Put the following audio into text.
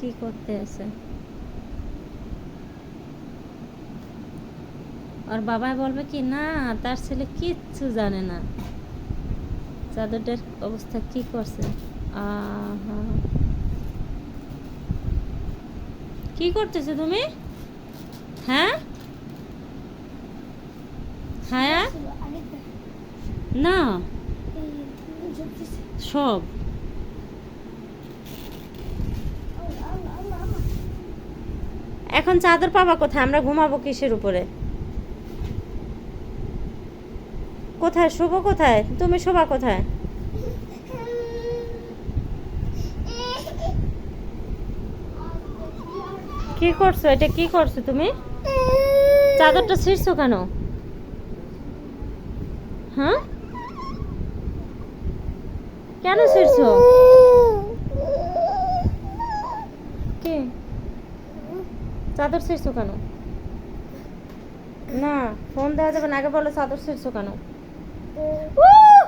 কি করতে আছে? আর বলবে কি না তার ছেলে কিচ্ছু জানে না। চাদরটার অবস্থা কি করছে? আহা। কি করতেছো তুমি? হ্যাঁ? হ্যাঁ? না। সব? এখন চাদর পাবা কোথায়? আমরা ঘুমাবো কিসের উপরে? কোথায়? শোবো কোথায়? তুমি শোবা কোথায়? কি করছ? এটা কি করছ তুমি? চাদরটা ছিঁড়ছো কেন? হ্যাঁ? কেন ছিঁড়ছো? কে? চাদর ছিঁড়ছো কেন? না ফোন দেওয়া যাবে না আগে বলো চাদর ছিঁড়ছো কেন? উহ!